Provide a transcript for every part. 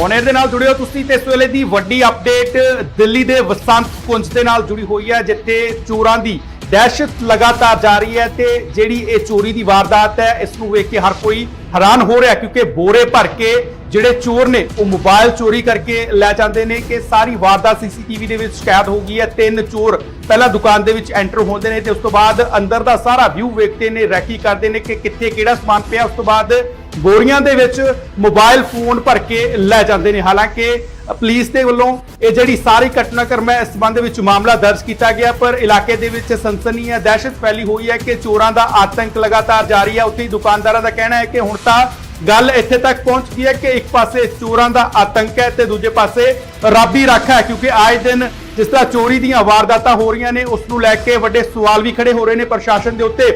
ਹੁਣ ਇਹਦੇ ਨਾਲ ਜੁੜਿਓ ਤੁਸੀਂ ਤੇ ਇਸ ਵੇਲੇ ਦੀ ਵੱਡੀ ਅਪਡੇਟ ਦਿੱਲੀ ਦੇ ਵਸੰਤ ਕੁੰਜ ਦੇ ਨਾਲ ਜੁੜੀ ਹੋਈ ਹੈ, ਜਿੱਥੇ ਚੋਰਾਂ ਦੀ ਦਹਿਸ਼ਤ ਲਗਾਤਾਰ ਜਾਰੀ ਹੈ ਤੇ ਜਿਹੜੀ ਇਹ ਚੋਰੀ ਦੀ ਵਾਰਦਾਤ ਹੈ, ਇਸ ਨੂੰ ਵੇਖ ਕੇ ਹਰ ਕੋਈ ਹੈਰਾਨ ਹੋ ਰਿਹਾ ਕਿਉਂਕਿ ਬੋਰੇ ਭਰ ਕੇ ਜਿਹੜੇ ਚੋਰ ਨੇ, ਉਹ ਮੋਬਾਈਲ ਚੋਰੀ ਕਰਕੇ ਲੈ ਜਾਂਦੇ ਨੇ ਕਿ ਸਾਰੀ ਵਾਰਦਾਤ ਸੀਸੀਟੀਵੀ ਦੇ ਵਿੱਚ ਸ਼ਿਕਾਇਤ ਹੋ ਗਈ ਹੈ। ਤਿੰਨ ਚੋਰ ਪਹਿਲਾਂ ਦੁਕਾਨ ਦੇ ਵਿੱਚ ਐਂਟਰ ਹੁੰਦੇ ਨੇ ਤੇ ਉਸ ਤੋਂ ਬਾਅਦ ਅੰਦਰ ਦਾ ਸਾਰਾ ਵਿਊ ਵੇਖਦੇ ਨੇ, ਰੈਕੀ ਕਰਦੇ ਨੇ ਕਿ ਕਿੱਥੇ ਕਿਹੜਾ ਸਮਾਨ ਪਿਆ। ਉਸ ਤੋਂ ਬਾਅਦ ਬੋਰੀਆਂ ਦੇ ਵਿੱਚ ਮੋਬਾਈਲ ਫੋਨ ਭਰ ਕੇ ਲੈ ਜਾਂਦੇ ਨੇ। ਹਾਲਾਂਕਿ ਪੁਲਿਸ ਦੇ ਵੱਲੋਂ ਇਹ ਜਿਹੜੀ ਸਾਰੀ ਘਟਨਾਕ੍ਰਮ ਹੈ, ਇਸ ਸੰਬੰਧ ਵਿੱਚ ਮਾਮਲਾ ਦਰਜ ਕੀਤਾ ਗਿਆ, ਪਰ ਇਲਾਕੇ ਦੇ ਵਿੱਚ ਸਨਸਨੀ ਹੈ ਦਹਿਸ਼ਤ ਫੈਲੀ ਹੋਈ ਹੈ ਕਿ ਚੋਰਾਂ ਦਾ ਆਤੰਕ ਲਗਾਤਾਰ ਜਾਰੀ ਹੈ। ਉੱਥੇ ਹੀ ਦੁਕਾਨਦਾਰਾਂ ਦਾ ਕਹਿਣਾ ਹੈ ਕਿ ਹੁਣ ਤਾਂ ਗੱਲ ਇੱਥੇ ਤੱਕ ਪਹੁੰਚ ਗਈ ਹੈ ਕਿ ਇੱਕ ਪਾਸੇ ਚੋਰਾਂ ਦਾ ਆਤੰਕ ਹੈ ਤੇ ਦੂਜੇ ਪਾਸੇ ਰੱਬੀ ਰਾਖਾ ਹੈ, ਕਿਉਂਕਿ ਆਏ ਦਿਨ ਜਿਸ ਤਰ੍ਹਾਂ ਚੋਰੀ ਦੀਆਂ ਵਾਰਦਾਤਾਂ ਹੋ ਰਹੀਆਂ ਨੇ, ਉਸ ਨੂੰ ਲੈ ਕੇ ਵੱਡੇ ਸਵਾਲ ਵੀ ਖੜੇ ਹੋ ਰਹੇ ਨੇ ਪ੍ਰਸ਼ਾਸਨ ਦੇ ਉੱਤੇ।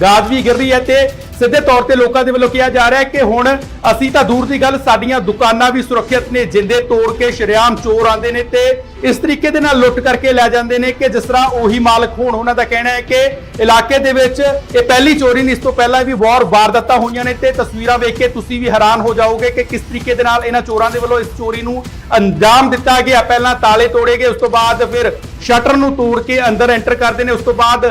ਗਾਜ ਵੀ ਗਿਰ ਰਹੀ ਹੈ ਤੇ ਸਿੱਧੇ ਤੌਰ ਤੇ ਲੋਕਾਂ ਦੇ ਵੱਲੋਂ ਕਿਹਾ ਜਾ ਰਿਹਾ ਹੈ ਕਿ ਹੁਣ ਅਸੀਂ ਤਾਂ ਦੂਰ ਦੀ ਗੱਲ, ਸਾਡੀਆਂ ਦੁਕਾਨਾਂ ਵੀ ਸੁਰੱਖਿਅਤ ਨੇ, ਜਿੰਦੇ ਤੋੜ ਕੇ ਸ਼ਰੇਆਮ ਚੋਰ ਆਉਂਦੇ ਨੇ ਤੇ ਇਸ ਤਰੀਕੇ ਦੇ ਨਾਲ ਲੁੱਟ ਕਰਕੇ ਲੈ ਜਾਂਦੇ ਨੇ ਕਿ ਜਿਸ ਤਰ੍ਹਾਂ ਉਹੀ ਮਾਲਕ ਹੋਣ, ਉਹਨਾਂ ਦਾ ਕਹਿਣਾ ਹੈ ਕਿ ਇਲਾਕੇ ਦੇ ਵਿੱਚ ਇਹ ਪਹਿਲੀ ਚੋਰੀ ਨਹੀਂ ਇਸ ਤੋਂ ਪਹਿਲਾਂ ਵੀ ਵਾਰ ਵਾਰਦਾਤਾਂ ਹੋਈਆਂ ਨੇ ਤੇ ਤਸਵੀਰਾਂ ਵੇਖ ਕੇ ਤੁਸੀਂ ਵੀ ਹੈਰਾਨ ਹੋ ਜਾਓਗੇ ਕਿ ਕਿਸ ਤਰੀਕੇ ਦੇ ਨਾਲ ਇਹਨਾਂ ਚੋਰਾਂ ਦੇ ਵੱਲੋਂ ਇਸ ਚੋਰੀ ਨੂੰ ਅੰਜਾਮ ਦਿੱਤਾ ਗਿਆ। ਪਹਿਲਾਂ ਤਾਲੇ ਤੋੜੇ ਗਏ, ਉਸ ਤੋਂ ਬਾਅਦ ਫਿਰ ਸ਼ਟਰ ਨੂੰ ਤੋੜ ਕੇ ਅੰਦਰ ਐਂਟਰ ਕਰਦੇ ਨੇ। ਉਸ ਤੋਂ ਬਾਅਦ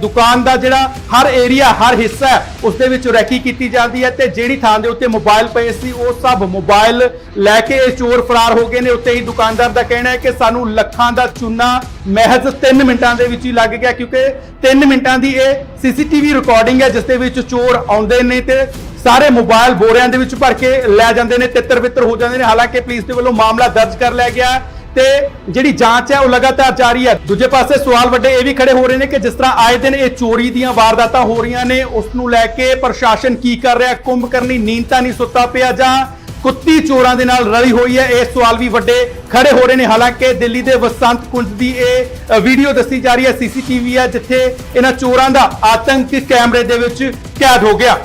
ਦੁਕਾਨ ਦਾ ਜਿਹੜਾ ਹਰ ਏਰੀਆ ਹਰ ਹਿੱਸਾ ਉਸ ਦੇ ਵਿੱਚ ਰੈਕੀ ਕੀਤੀ ਜਾਂਦੀ ਹੈ ਤੇ ਜਿਹੜੀ ਥਾਂ ਦੇ ਉੱਤੇ ਮੋਬਾਈਲ ਪਏ ਸੀ, ਉਹ ਸਭ ਮੋਬਾਈਲ ਲੈ ਕੇ ਇਹ ਚੋਰ ਫਰਾਰ ਹੋ ਗਏ ਨੇ। ਉੱਤੇ ਹੀ ਦੁਕਾਨਦਾਰ ਦਾ ਕਹਿਣਾ ਹੈ ਕਿ ਸਾਨੂੰ ਲੱਖਾਂ ਦਾ ਚੂਨਾ ਮਹਿਜ਼ 3 ਮਿੰਟਾਂ ਦੇ ਵਿੱਚ ਹੀ ਲੱਗ ਗਿਆ, ਕਿਉਂਕਿ 3 ਮਿੰਟਾਂ ਦੀ ਇਹ ਸੀਸੀਟੀਵੀ ਰਿਕਾਰਡਿੰਗ ਹੈ, ਜਿਸ ਦੇ ਵਿੱਚ ਚੋਰ ਆਉਂਦੇ ਨੇ ਤੇ ਸਾਰੇ ਮੋਬਾਈਲ ਬੋਰਿਆਂ ਦੇ ਵਿੱਚ ਭਰ ਕੇ ਲੈ ਜਾਂਦੇ ਨੇ ਤਿੱਤਰ ਬਿੱਤਰ ਹੋ ਜਾਂਦੇ ਨੇ। ਹਾਲਾਂਕਿ ਪੁਲਿਸ ਦੇ ਵੱਲੋਂ ਮਾਮਲਾ ਦਰਜ ਕਰ ਲਿਆ ਗਿਆ ਤੇ ਜਿਹੜੀ ਜਾਂਚ ਹੈ ਉਹ ਲਗਾਤਾਰ ਜਾਰੀ ਹੈ। ਦੂਜੇ ਪਾਸੇ ਸਵਾਲ ਵੱਡੇ ਇਹ ਵੀ ਖੜੇ ਹੋ ਰਹੇ ਨੇ ਕਿ ਜਿਸ ਤਰ੍ਹਾਂ ਆਏ ਦਿਨ ਇਹ ਚੋਰੀ ਦੀਆਂ ਵਾਰਦਾਤਾਂ ਹੋ ਰਹੀਆਂ ਨੇ, ਉਸ ਨੂੰ ਲੈ ਕੇ ਪ੍ਰਸ਼ਾਸਨ ਕੀ ਕਰ ਰਿਹਾ? ਕੁੰਭ ਕਰਨੀ ਨੀਂਦ ਤਾਂ ਨਹੀਂ ਸੁੱਤਾ ਪਿਆ ਜਾਂ ਕੁੱਤੀ ਚੋਰਾਂ ਦੇ ਨਾਲ ਰਲੀ ਹੋਈ ਹੈ? ਇਹ ਸਵਾਲ ਵੀ ਵੱਡੇ ਖੜੇ ਹੋ ਰਹੇ ਨੇ। ਹਾਲਾਂਕਿ ਦਿੱਲੀ ਦੇ ਵਸੰਤ ਕੁੰਜ ਦੀ ਇਹ ਵੀਡੀਓ ਦੱਸੀ ਜਾ ਰਹੀ ਹੈ। ਸੀਸੀਟੀਵੀ ਹੈ ਜਿੱਥੇ ਇਹਨਾਂ ਚੋਰਾਂ ਦਾ ਆਤੰਕ ਕੈਮਰੇ ਦੇ ਵਿੱਚ ਕੈਦ ਹੋ ਗਿਆ।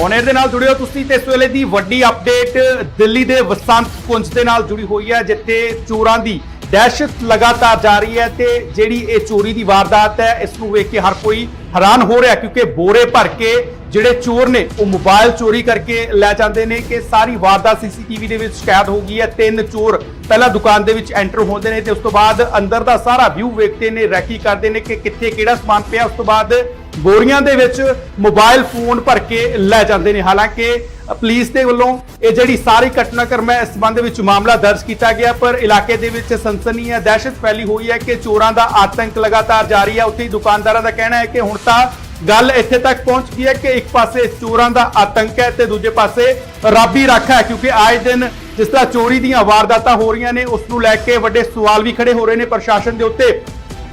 ਹੁਣ ਇਹਦੇ ਨਾਲ ਜੁੜਿਓ ਤੁਸੀਂ ਤੇ ਇਸ ਵੇਲੇ ਦੀ ਵੱਡੀ ਅਪਡੇਟ ਦਿੱਲੀ ਦੇ ਵਸੰਤ ਕੁੰਜ ਦੇ ਨਾਲ ਜੁੜੀ ਹੋਈ ਹੈ, ਜਿੱਥੇ ਚੋਰਾਂ ਦੀ ਦਹਿਸ਼ਤ ਲਗਾਤਾਰ ਜਾਰੀ ਹੈ ਤੇ ਜਿਹੜੀ ਇਹ ਚੋਰੀ ਦੀ ਵਾਰਦਾਤ ਹੈ, ਇਸ ਨੂੰ ਵੇਖ ਕੇ ਹਰ ਕੋਈ ਹੈਰਾਨ ਹੋ ਰਿਹਾ ਕਿਉਂਕਿ ਬੋਰੇ ਭਰ ਕੇ ਜਿਹੜੇ ਚੋਰ ਨੇ, ਉਹ ਮੋਬਾਈਲ ਚੋਰੀ ਕਰਕੇ ਲੈ ਜਾਂਦੇ ਨੇ ਕਿ ਸਾਰੀ ਵਾਰਦਾਤ ਸੀਸੀਟੀਵੀ ਦੇ ਵਿੱਚ ਸ਼ਿਕਾਇਤ ਹੋ ਗਈ ਹੈ। ਤਿੰਨ ਚੋਰ ਪਹਿਲਾਂ ਦੁਕਾਨ ਦੇ ਵਿੱਚ ਐਂਟਰ ਹੁੰਦੇ ਨੇ ਤੇ ਉਸ ਤੋਂ ਬਾਅਦ ਅੰਦਰ ਦਾ ਸਾਰਾ ਵਿਊ ਵੇਖਦੇ ਨੇ, ਰੈਕੀ ਕਰਦੇ ਨੇ ਕਿ ਕਿੱਥੇ ਕਿਹੜਾ ਸਮਾਨ ਪਿਆ, ਉਸ ਤੋਂ ਬਾਅਦ ਬੋਰੀਆਂ ਦੇ ਵਿੱਚ ਮੋਬਾਈਲ ਫੋਨ ਭਰ ਕੇ ਲੈ ਜਾਂਦੇ ਨੇ। ਹਾਲਾਂਕਿ ਪੁਲਿਸ ਦੇ ਵੱਲੋਂ ਇਹ ਜਿਹੜੀ ਸਾਰੀ ਘਟਨਾਕ੍ਰਮ ਹੈ, ਇਸ ਸੰਬੰਧ ਵਿੱਚ ਮਾਮਲਾ ਦਰਜ ਕੀਤਾ ਗਿਆ, ਪਰ ਇਲਾਕੇ ਦੇ ਵਿੱਚ ਸਨਸਨੀ ਹੈ ਦਹਿਸ਼ਤ ਫੈਲੀ ਹੋਈ ਹੈ ਕਿ ਚੋਰਾਂ ਦਾ ਆਤੰਕ ਲਗਾਤਾਰ ਜਾਰੀ ਹੈ। ਉੱਥੇ ਦੁਕਾਨਦਾਰਾਂ ਦਾ ਕਹਿਣਾ ਹੈ ਕਿ ਹੁਣ ਤਾਂ ਗੱਲ ਇੱਥੇ ਤੱਕ ਪਹੁੰਚ ਗਈ ਹੈ ਕਿ ਇੱਕ ਪਾਸੇ ਚੋਰਾਂ ਦਾ ਆਤੰਕ ਹੈ ਤੇ ਦੂਜੇ ਪਾਸੇ ਰੱਬੀ ਰਾਖਾ ਹੈ, ਕਿਉਂਕਿ ਆਏ ਦਿਨ ਜਿਸ ਤਰ੍ਹਾਂ ਚੋਰੀ ਦੀਆਂ ਵਾਰਦਾਤਾਂ ਹੋ ਰਹੀਆਂ ਨੇ, ਉਸ ਨੂੰ ਲੈ ਕੇ ਵੱਡੇ ਸਵਾਲ ਵੀ ਖੜੇ ਹੋ ਰਹੇ ਨੇ। ਪ੍ਰਸ਼ਾਸਨ ਦੇ ਉੱਤੇ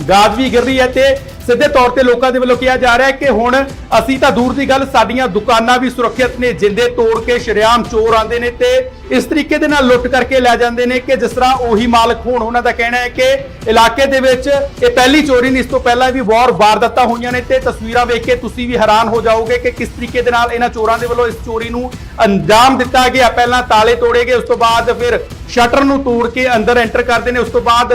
ਗਾਜ ਵੀ ਗਿਰ ਰਹੀ ਹੈ ਤੇ ਸਿੱਧੇ ਤੌਰ ਤੇ ਲੋਕਾਂ ਦੇ ਵੱਲੋਂ ਕਿਹਾ ਜਾ ਰਿਹਾ ਹੈ ਕਿ ਹੁਣ ਅਸੀਂ ਤਾਂ ਦੂਰ ਦੀ ਗੱਲ, ਸਾਡੀਆਂ ਦੁਕਾਨਾਂ ਵੀ ਸੁਰੱਖਿਅਤ ਨੇ, ਜਿੰਦੇ ਤੋੜ ਕੇ ਸ਼ਰੇਆਮ ਚੋਰ ਆਉਂਦੇ ਨੇ ਤੇ ਇਸ ਤਰੀਕੇ ਦੇ ਨਾਲ ਲੁੱਟ ਕਰਕੇ ਲੈ ਜਾਂਦੇ ਨੇ ਕਿ ਜਿਸ ਤਰ੍ਹਾਂ ਉਹੀ ਮਾਲਕ ਹੋਣ ਉਹਨਾਂ ਦਾ ਕਹਿਣਾ ਹੈ ਕਿ ਇਲਾਕੇ ਦੇ ਵਿੱਚ ਇਹ ਪਹਿਲੀ ਚੋਰੀ ਨਹੀਂ, ਇਸ ਤੋਂ ਪਹਿਲਾਂ ਵੀ ਵਾਰ ਵਾਰਦਾਤਾਂ ਹੋਈਆਂ ਨੇ ਤੇ ਤਸਵੀਰਾਂ ਵੇਖ ਕੇ ਤੁਸੀਂ ਵੀ ਹੈਰਾਨ ਹੋ ਜਾਓਗੇ ਕਿ ਕਿਸ ਤਰੀਕੇ ਦੇ ਨਾਲ ਇਹਨਾਂ ਚੋਰਾਂ ਦੇ ਵੱਲੋਂ ਇਸ ਚੋਰੀ ਨੂੰ ਅੰਜਾਮ ਦਿੱਤਾ ਗਿਆ। ਪਹਿਲਾਂ ਤਾਲੇ ਤੋੜੇ ਗਏ, ਉਸ ਤੋਂ ਬਾਅਦ ਫਿਰ ਸ਼ਟਰ ਨੂੰ ਤੋੜ ਕੇ ਅੰਦਰ ਐਂਟਰ ਕਰਦੇ ਨੇ। ਉਸ ਤੋਂ ਬਾਅਦ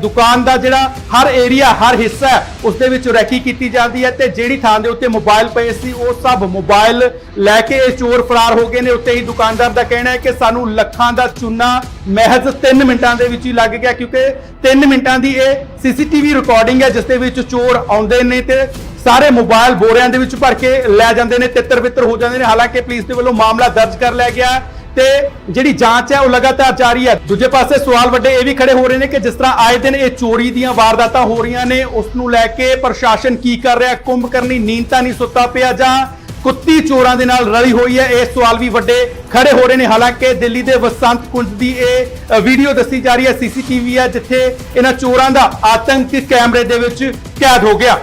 ਦੁਕਾਨ ਦਾ ਜਿਹੜਾ ਹਰ ਏਰੀਆ ਹਰ ਹਿੱਸਾ ਹੈ, ਉਸ ਦੇ ਵਿੱਚ ਰੈਕੀ ਕੀਤੀ ਜਾਂਦੀ ਹੈ ਤੇ ਜਿਹੜੀ ਥਾਂ ਦੇ ਉੱਤੇ ਮੋਬਾਈਲ ਪਏ ਸੀ ਉਹ ਸਭ ਮੋਬਾਈਲ ਲੈ ਕੇ ਇਹ ਚੋਰ ਫਰਾਰ ਹੋ ਗਏ ਨੇ। ਉੱਤੇ ਹੀ ਦੁਕਾਨਦਾਰ ਦਾ ਕਹਿਣਾ ਹੈ ਕਿ ਸਾਨੂੰ ਲੱਖਾਂ ਦਾ ਚੂਨਾ ਮਹਿਜ਼ 3 ਮਿੰਟਾਂ ਦੇ ਵਿੱਚ ਹੀ ਲੱਗ ਗਿਆ ਕਿਉਂਕਿ 3 ਮਿੰਟਾਂ ਦੀ ਇਹ ਸੀਸੀਟੀਵੀ ਰਿਕਾਰਡਿੰਗ ਹੈ ਜਿਸ ਦੇ ਵਿੱਚ ਚੋਰ ਆਉਂਦੇ ਨੇ ਤੇ ਸਾਰੇ ਮੋਬਾਈਲ ਬੋਰਿਆਂ ਦੇ ਵਿੱਚ ਭਰ ਕੇ ਲੈ ਜਾਂਦੇ ਨੇ ਤਿੱਤਰ ਬਿੱਤਰ ਹੋ ਜਾਂਦੇ ਨੇ। ਹਾਲਾਂਕਿ ਪੁਲਿਸ ਦੇ ਵੱਲੋਂ ਮਾਮਲਾ ਦਰਜ ਕਰ ਲਿਆ ਗਿਆ ਤੇ ਜਿਹੜੀ ਜਾਂਚ ਹੈ ਉਹ ਲਗਾਤਾਰ ਜਾਰੀ ਹੈ। ਦੂਜੇ ਪਾਸੇ ਸਵਾਲ ਵੱਡੇ ਇਹ ਵੀ ਖੜੇ ਹੋ ਰਹੇ ਨੇ ਕਿ ਜਿਸ ਤਰ੍ਹਾਂ ਆਏ ਦਿਨ ਇਹ ਚੋਰੀ ਦੀਆਂ ਵਾਰਦਾਤਾਂ ਹੋ ਰਹੀਆਂ ਨੇ, ਉਸ ਨੂੰ ਲੈ ਕੇ ਪ੍ਰਸ਼ਾਸਨ ਕੀ ਕਰ ਰਿਹਾ? ਕੁੰਭ ਕਰਨੀ ਨੀਂਦ ਤਾਂ ਨਹੀਂ ਸੁੱਤਾ ਪਿਆ ਜਾਂ ਕੁੱਤੀ ਚੋਰਾਂ ਦੇ ਨਾਲ ਰਲੀ ਹੋਈ ਹੈ? ਇਹ ਸਵਾਲ ਵੀ ਵੱਡੇ ਖੜੇ ਹੋ ਰਹੇ ਨੇ। ਹਾਲਾਂਕਿ ਦਿੱਲੀ ਦੇ ਵਸੰਤ ਕੁੰਜ ਦੀ ਇਹ ਵੀਡੀਓ ਦੱਸੀ ਜਾ ਰਹੀ ਹੈ। ਸੀਸੀਟੀਵੀ ਹੈ ਜਿੱਥੇ ਇਹਨਾਂ ਚੋਰਾਂ ਦਾ ਆਤੰਕ ਕੈਮਰੇ ਦੇ ਵਿੱਚ ਕੈਦ ਹੋ ਗਿਆ।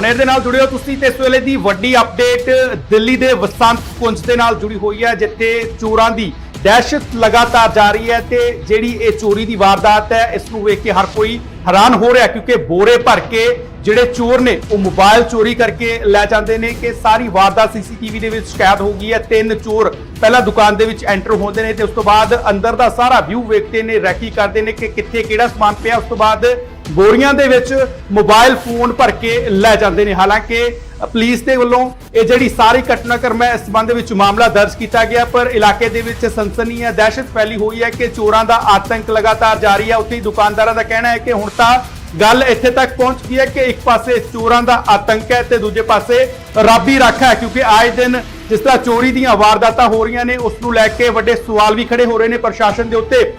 ਹੁਣ ਇਹਦੇ ਨਾਲ ਜੁੜਿਓ ਤੁਸੀਂ ਤੇ ਇਸ ਵੇਲੇ ਦੀ ਵੱਡੀ ਅਪਡੇਟ ਦਿੱਲੀ ਦੇ ਵਸੰਤ ਕੁੰਜ ਦੇ ਨਾਲ ਜੁੜੀ ਹੋਈ ਹੈ, ਜਿੱਥੇ ਚੋਰਾਂ ਦੀ ਦਹਿਸ਼ਤ ਲਗਾਤਾਰ ਜਾਰੀ ਹੈ ਤੇ ਜਿਹੜੀ ਇਹ ਚੋਰੀ ਦੀ ਵਾਰਦਾਤ ਹੈ, ਇਸ ਨੂੰ ਵੇਖ ਕੇ ਹਰ ਕੋਈ ਹੈਰਾਨ ਹੋ ਰਿਹਾ ਕਿਉਂਕਿ ਬੋਰੇ ਭਰ ਕੇ ਜਿਹੜੇ ਚੋਰ ਨੇ, ਉਹ ਮੋਬਾਈਲ ਚੋਰੀ ਕਰਕੇ ਲੈ ਜਾਂਦੇ ਨੇ ਕਿ ਸਾਰੀ ਵਾਰਦਾਤ ਸੀਸੀਟੀਵੀ ਦੇ ਵਿੱਚ ਸ਼ਿਕਾਇਤ ਹੋ ਗਈ ਹੈ। ਤਿੰਨ ਚੋਰ ਪਹਿਲਾਂ ਦੁਕਾਨ ਦੇ ਵਿੱਚ ਐਂਟਰ ਹੁੰਦੇ ਨੇ ਤੇ ਉਸ ਤੋਂ ਬਾਅਦ ਅੰਦਰ ਦਾ ਸਾਰਾ ਵਿਊ ਵੇਖਦੇ ਨੇ, ਰੈਕੀ ਕਰਦੇ ਨੇ ਕਿ ਕਿੱਥੇ ਕਿਹੜਾ ਸਮਾਨ ਪਿਆ, ਉਸ ਤੋਂ ਬਾਅਦ ਬੋਰੀਆਂ ਦੇ ਵਿੱਚ ਮੋਬਾਈਲ ਫੋਨ ਭਰ ਕੇ ਲੈ ਜਾਂਦੇ ਨੇ। ਹਾਲਾਂਕਿ ਪੁਲਿਸ ਦੇ ਵੱਲੋਂ ਇਹ ਜਿਹੜੀ ਸਾਰੀ ਘਟਨਾਕ੍ਰਮ ਹੈ, ਇਸ ਸੰਬੰਧ ਵਿੱਚ ਮਾਮਲਾ ਦਰਜ ਕੀਤਾ ਗਿਆ, ਪਰ ਇਲਾਕੇ ਦੇ ਵਿੱਚ ਸਨਸਨੀ ਹੈ ਦਹਿਸ਼ਤ ਫੈਲੀ ਹੋਈ ਹੈ ਕਿ ਚੋਰਾਂ ਦਾ ਆਤੰਕ ਲਗਾਤਾਰ ਜਾਰੀ ਹੈ। ਉੱਥੇ ਹੀ ਦੁਕਾਨਦਾਰਾਂ ਦਾ ਕਹਿਣਾ ਹੈ ਕਿ ਹੁਣ ਤਾਂ ਗੱਲ ਇੱਥੇ ਤੱਕ ਪਹੁੰਚ ਗਈ ਹੈ ਕਿ ਇੱਕ ਪਾਸੇ ਚੋਰਾਂ ਦਾ ਆਤੰਕ ਹੈ ਤੇ ਦੂਜੇ ਪਾਸੇ ਰੱਬੀ ਰੱਖਾ ਹੈ, ਕਿਉਂਕਿ ਆਏ ਦਿਨ ਜਿਸ ਤਰ੍ਹਾਂ ਚੋਰੀ ਦੀਆਂ ਵਾਰਦਾਤਾਂ ਹੋ ਰਹੀਆਂ ਨੇ, ਉਸ ਨੂੰ ਲੈ ਕੇ ਵੱਡੇ ਸਵਾਲ ਵੀ ਖੜੇ ਹੋ ਰਹੇ ਨੇ। ਪ੍ਰਸ਼ਾਸਨ ਦੇ ਉੱਤੇ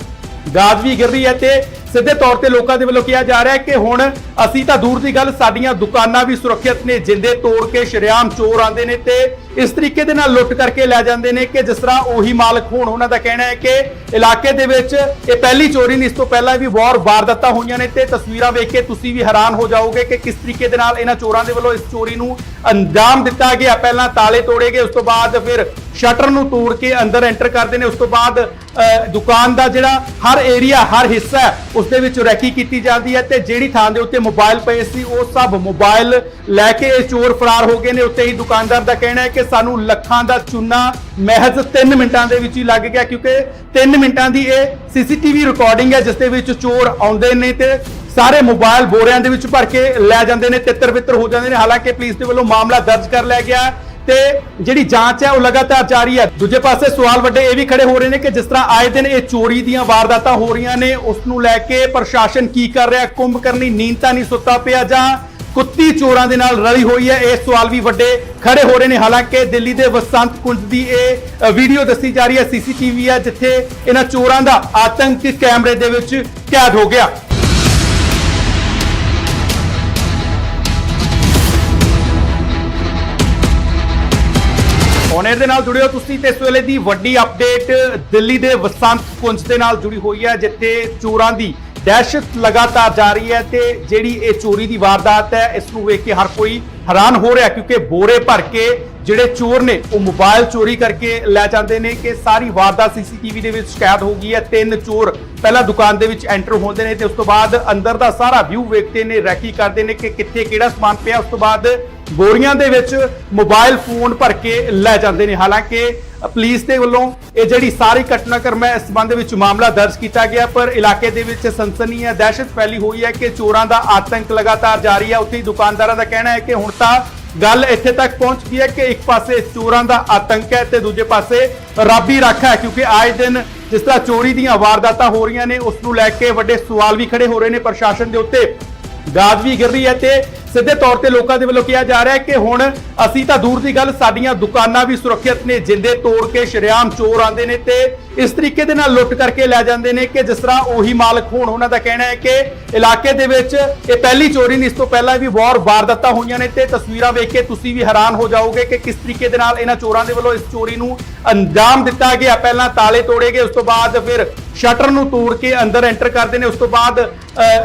ਗਾਜ ਵੀ ਗਿਰ ਰਹੀ ਹੈ ਤੇ ਸਿੱਧੇ ਤੌਰ ਤੇ ਲੋਕਾਂ ਦੇ ਵੱਲੋਂ ਕਿਹਾ ਜਾ ਰਿਹਾ ਹੈ ਕਿ ਹੁਣ ਅਸੀਂ ਤਾਂ ਦੂਰ ਦੀ ਗੱਲ, ਸਾਡੀਆਂ ਦੁਕਾਨਾਂ ਵੀ ਸੁਰੱਖਿਅਤ ਨੇ, ਜਿੰਦੇ ਤੋੜ ਕੇ ਸ਼ਰੇਆਮ ਚੋਰ ਆਉਂਦੇ ਨੇ ਤੇ ਇਸ ਤਰੀਕੇ ਦੇ ਨਾਲ ਲੁੱਟ ਕਰਕੇ ਲੈ ਜਾਂਦੇ ਨੇ ਕਿ ਜਿਸ ਤਰ੍ਹਾਂ ਉਹੀ ਮਾਲਕ ਹੋਣ, ਉਹਨਾਂ ਦਾ ਕਹਿਣਾ ਹੈ ਕਿ ਇਲਾਕੇ ਦੇ ਵਿੱਚ ਇਹ ਪਹਿਲੀ ਚੋਰੀ ਨਹੀਂ, ਇਸ ਤੋਂ ਪਹਿਲਾਂ ਵੀ ਵਾਰ ਵਾਰਦਾਤਾਂ ਹੋਈਆਂ ਨੇ ਤੇ ਤਸਵੀਰਾਂ ਵੇਖ ਕੇ ਤੁਸੀਂ ਵੀ ਹੈਰਾਨ ਹੋ ਜਾਓਗੇ ਕਿ ਕਿਸ ਤਰੀਕੇ ਦੇ ਨਾਲ ਇਹਨਾਂ ਚੋਰਾਂ ਦੇ ਵੱਲੋਂ ਇਸ ਚੋਰੀ ਨੂੰ ਅੰਜਾਮ ਦਿੱਤਾ ਗਿਆ। ਪਹਿਲਾਂ ਤਾਲੇ ਤੋੜੇ ਗਏ, ਉਸ ਤੋਂ ਬਾਅਦ ਫਿਰ ਸ਼ਟਰ ਨੂੰ ਤੋੜ ਕੇ ਅੰਦਰ ਐਂਟਰ ਕਰਦੇ ਨੇ। ਉਸ ਤੋਂ ਬਾਅਦ ਦੁਕਾਨ ਦਾ ਜਿਹੜਾ ਹਰ ਏਰੀਆ ਹਰ ਹਿੱਸਾ ਹੈ, ਉਸ ਦੇ ਵਿੱਚ ਰੈਕੀ ਕੀਤੀ ਜਾਂਦੀ ਹੈ ਤੇ ਜਿਹੜੀ ਥਾਂ ਦੇ ਉੱਤੇ ਮੋਬਾਈਲ ਪਏ ਸੀ ਉਹ ਸਭ ਮੋਬਾਈਲ ਲੈ ਕੇ ਇਹ ਚੋਰ ਫਰਾਰ ਹੋ ਗਏ ਨੇ। ਉੱਤੇ ਹੀ ਦੁਕਾਨਦਾਰ ਦਾ ਕਹਿਣਾ ਹੈ ਕਿ ਸਾਨੂੰ ਲੱਖਾਂ ਦਾ ਚੂਨਾ ਮਹਿਜ਼ 3 ਮਿੰਟਾਂ ਦੇ ਵਿੱਚ ਹੀ ਲੱਗ ਗਿਆ ਕਿਉਂਕਿ 3 ਮਿੰਟਾਂ ਦੀ ਇਹ ਸੀਸੀਟੀਵੀ ਰਿਕਾਰਡਿੰਗ ਹੈ ਜਿਸ ਦੇ ਵਿੱਚ ਚੋਰ ਆਉਂਦੇ ਨੇ ਤੇ ਸਾਰੇ ਮੋਬਾਈਲ ਬੋਰਿਆਂ ਦੇ ਵਿੱਚ ਭਰ ਕੇ ਲੈ ਜਾਂਦੇ ਨੇ ਤਿੱਤਰ ਬਿੱਤਰ ਹੋ ਜਾਂਦੇ ਨੇ। ਹਾਲਾਂਕਿ ਪੁਲਿਸ ਦੇ ਵੱਲੋਂ ਮਾਮਲਾ ਦਰਜ ਕਰ ਲਿਆ ਗਿਆ ਤੇ ਜਿਹੜੀ ਜਾਂਚ ਹੈ ਉਹ ਲਗਾਤਾਰ ਜਾਰੀ ਹੈ। ਦੂਜੇ ਪਾਸੇ ਸਵਾਲ ਵੱਡੇ ਇਹ ਵੀ ਖੜੇ ਹੋ ਰਹੇ ਨੇ ਕਿ ਜਿਸ ਤਰ੍ਹਾਂ ਆਏ ਦਿਨ ਇਹ ਚੋਰੀ ਦੀਆਂ ਵਾਰਦਾਤਾਂ ਹੋ ਰਹੀਆਂ ਨੇ, ਉਸ ਨੂੰ ਲੈ ਕੇ ਪ੍ਰਸ਼ਾਸਨ ਕੀ ਕਰ ਰਿਹਾ? ਕੁੰਭ ਕਰਨੀ ਨੀਂਦ ਤਾਂ ਨਹੀਂ ਸੁੱਤਾ ਪਿਆ ਜਾਂ ਕੁੱਤੀ ਚੋਰਾਂ ਦੇ ਨਾਲ ਰਲੀ ਹੋਈ ਹੈ? ਇਹ ਸਵਾਲ ਵੀ ਵੱਡੇ ਖੜੇ ਹੋ ਰਹੇ ਨੇ। ਹਾਲਾਂਕਿ ਦਿੱਲੀ ਦੇ ਵਸੰਤ ਕੁੰਜ ਦੀ ਇਹ ਵੀਡੀਓ ਦੱਸੀ ਜਾ ਰਹੀ ਹੈ। ਸੀਸੀਟੀਵੀ ਹੈ ਜਿੱਥੇ ਇਹਨਾਂ ਚੋਰਾਂ ਦਾ ਆਤੰਕ ਕੈਮਰੇ ਦੇ ਵਿੱਚ ਕੈਦ ਹੋ ਗਿਆ। ਔਨਰ ਦੇ ਨਾਲ ਜੁੜਿਓ ਤੁਸੀਂ ਤੇ ਇਸ ਵੇਲੇ ਦੀ ਵੱਡੀ ਅਪਡੇਟ, ਦਿੱਲੀ ਦੇ ਵਸੰਤ ਕੁੰਜ ਦੇ ਨਾਲ ਜੁੜੀ ਹੋਈ ਹੈ, ਜਿੱਥੇ ਚੋਰਾਂ ਦੀ ਦਹਿਸ਼ਤ ਲਗਾਤਾਰ ਜਾਰੀ ਹੈ ਤੇ ਜਿਹੜੀ ਇਹ ਚੋਰੀ ਦੀ ਵਾਰਦਾਤ ਹੈ, ਇਸ ਨੂੰ ਵੇਖ ਕੇ ਹਰ ਕੋਈ ਹੈਰਾਨ ਹੋ ਰਿਹਾ ਕਿਉਂਕਿ ਬੋਰੇ ਭਰ ਕੇ ਜਿਹੜੇ ਚੋਰ ਨੇ, ਉਹ ਮੋਬਾਈਲ ਚੋਰੀ ਕਰਕੇ ਲੈ ਜਾਂਦੇ ਨੇ ਕਿ ਸਾਰੀ ਵਾਰਦਾਤ ਸੀਸੀਟੀਵੀ ਦੇ ਵਿੱਚ ਸ਼ਿਕਾਇਤ ਹੋ ਗਈ ਹੈ, ਤਿੰਨ ਚੋਰ ਪਹਿਲਾਂ ਦੁਕਾਨ ਦੇ ਵਿੱਚ ਐਂਟਰ ਹੁੰਦੇ ਨੇ ਤੇ ਉਸ ਤੋਂ ਬਾਅਦ ਅੰਦਰ ਦਾ ਸਾਰਾ ਵਿਊ ਵੇਖਦੇ ਨੇ, ਰੈਕੀ ਕਰਦੇ ਨੇ ਕਿ ਕਿੱਥੇ ਕਿਹੜਾ ਸਮਾਨ ਪਿਆ, ਉਸ ਤੋਂ ਬਾਅਦ ਬੋਰੀਆਂ ਦੇ ਵਿੱਚ ਮੋਬਾਈਲ ਫੋਨ ਭਰ ਕੇ ਲੈ ਜਾਂਦੇ ਨੇ। ਹਾਲਾਂਕਿ ਪੁਲਿਸ ਦੇ ਵੱਲੋਂ ਇਹ ਜਿਹੜੀ ਸਾਰੀ ਘਟਨਾਕ੍ਰਮ ਹੈ, ਇਸ ਸੰਬੰਧ ਵਿੱਚ ਮਾਮਲਾ ਦਰਜ ਕੀਤਾ ਗਿਆ, ਪਰ ਇਲਾਕੇ ਦੇ ਵਿੱਚ ਸਨਸਨੀ ਹੈ ਦਹਿਸ਼ਤ ਫੈਲੀ ਹੋਈ ਹੈ ਕਿ ਚੋਰਾਂ ਦਾ ਆਤੰਕ ਲਗਾਤਾਰ ਜਾਰੀ ਹੈ। ਉੱਥੇ ਹੀ ਦੁਕਾਨਦਾਰਾਂ ਦਾ ਕਹਿਣਾ ਹੈ ਕਿ ਹੁਣ ਤਾਂ ਗੱਲ ਇੱਥੇ ਤੱਕ ਪਹੁੰਚ ਗਈ ਹੈ ਕਿ ਇੱਕ ਪਾਸੇ ਚੋਰਾਂ ਦਾ ਆਤੰਕ ਹੈ ਤੇ ਦੂਜੇ ਪਾਸੇ ਰੱਬੀ ਰੱਖਾ ਹੈ, ਕਿਉਂਕਿ ਆਏ ਦਿਨ ਜਿਸ ਤਰ੍ਹਾਂ ਚੋਰੀ ਦੀਆਂ ਵਾਰਦਾਤਾਂ ਹੋ ਰਹੀਆਂ ਨੇ, ਉਸ ਨੂੰ ਲੈ ਕੇ ਵੱਡੇ ਸਵਾਲ ਵੀ ਖੜੇ ਹੋ ਰਹੇ ਨੇ। ਪ੍ਰਸ਼ਾਸਨ ਦੇ ਉੱਤੇ ਗਾਜ ਵੀ ਗਿਰ ਰਹੀ ਹੈ ਤੇ ਸਿੱਧੇ ਤੌਰ ਤੇ ਲੋਕਾਂ ਦੇ ਵੱਲੋਂ ਕਿਹਾ ਜਾ ਰਿਹਾ ਹੈ ਕਿ ਹੁਣ ਅਸੀਂ ਤਾਂ ਦੂਰ ਦੀ ਗੱਲ, ਸਾਡੀਆਂ ਦੁਕਾਨਾਂ ਵੀ ਸੁਰੱਖਿਅਤ ਨੇ, ਜਿੰਦੇ ਤੋੜ ਕੇ ਸ਼ਰੇਆਮ ਚੋਰ ਆਉਂਦੇ ਨੇ ਤੇ ਇਸ ਤਰੀਕੇ ਦੇ ਨਾਲ ਲੁੱਟ ਕਰਕੇ ਲੈ ਜਾਂਦੇ ਨੇ ਕਿ ਜਿਸ ਤਰ੍ਹਾਂ ਉਹੀ ਮਾਲਕ ਹੋਣ, ਉਹਨਾਂ ਦਾ ਕਹਿਣਾ ਹੈ ਕਿ ਇਲਾਕੇ ਦੇ ਵਿੱਚ ਇਹ ਪਹਿਲੀ ਚੋਰੀ ਨਹੀਂ, ਇਸ ਤੋਂ ਪਹਿਲਾਂ ਵੀ ਵਾਰ ਵਾਰਦਾਤਾਂ ਹੋਈਆਂ ਨੇ ਤੇ ਤਸਵੀਰਾਂ ਵੇਖ ਕੇ ਤੁਸੀਂ ਵੀ ਹੈਰਾਨ ਹੋ ਜਾਓਗੇ ਕਿ ਕਿਸ ਤਰੀਕੇ ਦੇ ਨਾਲ ਇਹਨਾਂ ਚੋਰਾਂ ਦੇ ਵੱਲੋਂ ਇਸ ਚੋਰੀ ਨੂੰ ਅੰਜਾਮ ਦਿੱਤਾ ਗਿਆ। ਪਹਿਲਾਂ ਤਾਲੇ ਤੋੜੇ ਗਏ, ਉਸ ਤੋਂ ਬਾਅਦ ਫਿਰ ਸ਼ਟਰ ਨੂੰ ਤੋੜ ਕੇ ਅੰਦਰ ਐਂਟਰ ਕਰਦੇ ਨੇ। ਉਸ ਤੋਂ ਬਾਅਦ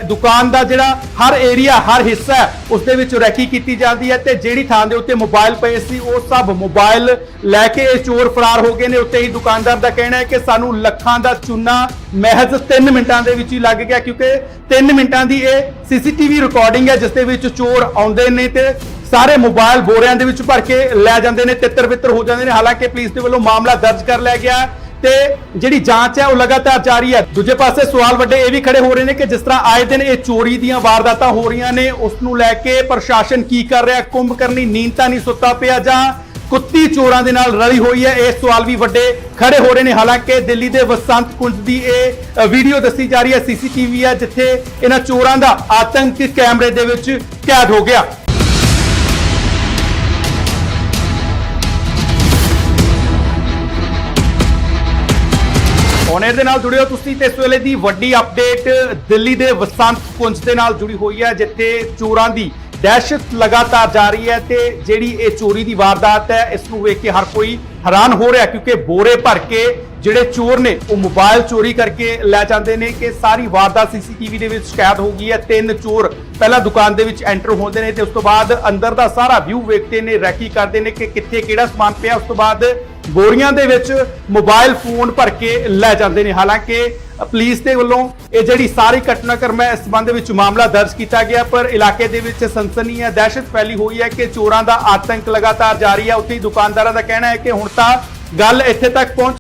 ਦੁਕਾਨ ਦਾ ਜਿਹੜਾ ਹਰ ਏਰੀਆ ਹਰ ਹਿੱਸਾ ਹੈ, ਉਸ ਦੇ ਵਿੱਚ ਰੈਕੀ ਕੀਤੀ ਜਾਂਦੀ ਹੈ ਤੇ ਜਿਹੜੀ ਥਾਂ ਦੇ ਉੱਤੇ ਮੋਬਾਈਲ ਪਏ ਸੀ ਉਹ ਸਭ ਮੋਬਾਈਲ ਲੈ ਕੇ ਇਹ ਚੋਰ ਫਰਾਰ ਹੋ ਗਏ ਨੇ। ਉੱਤੇ ਹੀ ਦੁਕਾਨਦਾਰ ਦਾ ਕਹਿਣਾ ਹੈ ਕਿ ਸਾਨੂੰ ਲੱਖਾਂ ਦਾ ਚੂਨਾ ਮਹਿਜ਼ 3 ਮਿੰਟਾਂ ਦੇ ਵਿੱਚ ਹੀ ਲੱਗ ਗਿਆ ਕਿਉਂਕਿ 3 ਮਿੰਟਾਂ ਦੀ ਇਹ ਸੀਸੀਟੀਵੀ ਰਿਕਾਰਡਿੰਗ ਹੈ ਜਿਸ ਦੇ ਵਿੱਚ ਚੋਰ ਆਉਂਦੇ ਨੇ ਤੇ ਸਾਰੇ ਮੋਬਾਈਲ ਬੋਰਿਆਂ ਦੇ ਵਿੱਚ ਭਰ ਕੇ ਲੈ ਜਾਂਦੇ ਨੇ ਤਿੱਤਰ ਬਿੱਤਰ ਹੋ ਜਾਂਦੇ ਨੇ। ਹਾਲਾਂਕਿ ਪੁਲਿਸ ਦੇ ਵੱਲੋਂ ਮਾਮਲਾ ਦਰਜ ਕਰ ਲਿਆ ਗਿਆ ਤੇ ਜਿਹੜੀ ਜਾਂਚ ਹੈ ਉਹ ਲਗਾਤਾਰ ਜਾਰੀ ਹੈ। ਦੂਜੇ ਪਾਸੇ ਸਵਾਲ ਵੱਡੇ ਇਹ ਵੀ ਖੜੇ ਹੋ ਰਹੇ ਨੇ ਕਿ ਜਿਸ ਤਰ੍ਹਾਂ ਆਏ ਦਿਨ ਇਹ ਚੋਰੀ ਦੀਆਂ ਵਾਰਦਾਤਾਂ ਹੋ ਰਹੀਆਂ ਨੇ, ਉਸ ਨੂੰ ਲੈ ਕੇ ਪ੍ਰਸ਼ਾਸਨ ਕੀ ਕਰ ਰਿਹਾ ਕੁੰਭ ਕਰਨੀ ਨੀਂਦ ਤਾਂ ਨਹੀਂ ਸੁੱਤਾ ਪਿਆ ਜਾਂ ਕੁੱਤੀ ਚੋਰਾਂ ਦੇ ਨਾਲ ਰਲੀ ਹੋਈ ਹੈ? ਇਹ ਸਵਾਲ ਵੀ ਵੱਡੇ ਖੜੇ ਹੋ ਰਹੇ ਨੇ। ਹਾਲਾਂਕਿ ਦਿੱਲੀ ਦੇ ਵਸੰਤ ਕੁੰਜ ਦੀ ਇਹ ਵੀਡੀਓ ਦੱਸੀ ਜਾ ਰਹੀ ਹੈ, ਸੀਸੀਟੀਵੀ ਹੈ, ਜਿੱਥੇ ਇਹਨਾਂ ਚੋਰਾਂ ਦਾ ਆਤੰਕ ਕੈਮਰੇ ਦੇ ਵਿੱਚ ਕੈਦ ਹੋ ਗਿਆ। ਔਨਰ ਦੇ ਨਾਲ ਜੁੜਿਓ ਤੁਸੀਂ ਤੇ ਇਸ ਵੇਲੇ ਦੀ ਵੱਡੀ ਅਪਡੇਟ ਦਿੱਲੀ ਦੇ ਵਸੰਤ ਕੁੰਜ ਦੇ ਨਾਲ ਜੁੜੀ ਹੋਈ ਹੈ, ਜਿੱਥੇ ਚੋਰਾਂ ਦੀ ਦਹਿਸ਼ਤ ਲਗਾਤਾਰ ਜਾਰੀ ਹੈ ਤੇ ਜਿਹੜੀ ਇਹ ਚੋਰੀ ਦੀ ਵਾਰਦਾਤ ਹੈ, ਇਸ ਨੂੰ ਵੇਖ ਕੇ ਹਰ ਕੋਈ ਹੈਰਾਨ ਹੋ ਰਿਹਾ ਕਿਉਂਕਿ ਬੋਰੇ ਭਰ ਕੇ ਜਿਹੜੇ ਚੋਰ ਨੇ, ਉਹ ਮੋਬਾਈਲ ਚੋਰੀ ਕਰਕੇ ਲੈ ਜਾਂਦੇ ਨੇ ਕਿ ਸਾਰੀ ਵਾਰਦਾਤ ਸੀਸੀਟੀਵੀ ਦੇ ਵਿੱਚ ਸ਼ਿਕਾਇਤ ਹੋ ਗਈ ਹੈ। ਤਿੰਨ ਚੋਰ ਪਹਿਲਾਂ ਦੁਕਾਨ ਦੇ ਵਿੱਚ ਐਂਟਰ ਹੁੰਦੇ ਨੇ ਤੇ ਉਸ ਤੋਂ ਬਾਅਦ ਅੰਦਰ ਦਾ ਸਾਰਾ ਵਿਊ ਵੇਖਦੇ ਨੇ, ਰੈਕੀ ਕਰਦੇ ਨੇ ਕਿ ਕਿੱਥੇ ਕਿਹੜਾ ਸਮਾਨ ਪਿਆ, ਉਸ ਤੋਂ ਬਾਅਦ ਬੋਰੀਆਂ ਦੇ ਵਿੱਚ ਮੋਬਾਈਲ ਫੋਨ ਭਰ ਕੇ ਲੈ ਜਾਂਦੇ ਨੇ। ਹਾਲਾਂਕਿ ਪੁਲਿਸ ਦੇ ਵੱਲੋਂ ਇਹ ਜਿਹੜੀ ਸਾਰੀ ਘਟਨਾਕ੍ਰਮ ਹੈ, ਇਸ ਸੰਬੰਧ ਵਿੱਚ ਮਾਮਲਾ ਦਰਜ ਕੀਤਾ ਗਿਆ, ਪਰ ਇਲਾਕੇ ਦੇ ਵਿੱਚ ਸਨਸਨੀ ਹੈ, ਦਹਿਸ਼ਤ ਫੈਲੀ ਹੋਈ ਹੈ ਕਿ ਚੋਰਾਂ ਦਾ ਆਤੰਕ ਲਗਾਤਾਰ ਜਾਰੀ ਹੈ। ਉੱਥੇ ਹੀ ਦੁਕਾਨਦਾਰਾਂ ਦਾ ਕਹਿਣਾ ਹੈ ਕਿ ਹੁਣ ਤਾਂ ਗੱਲ ਇੱਥੇ ਤੱਕ ਪਹੁੰਚ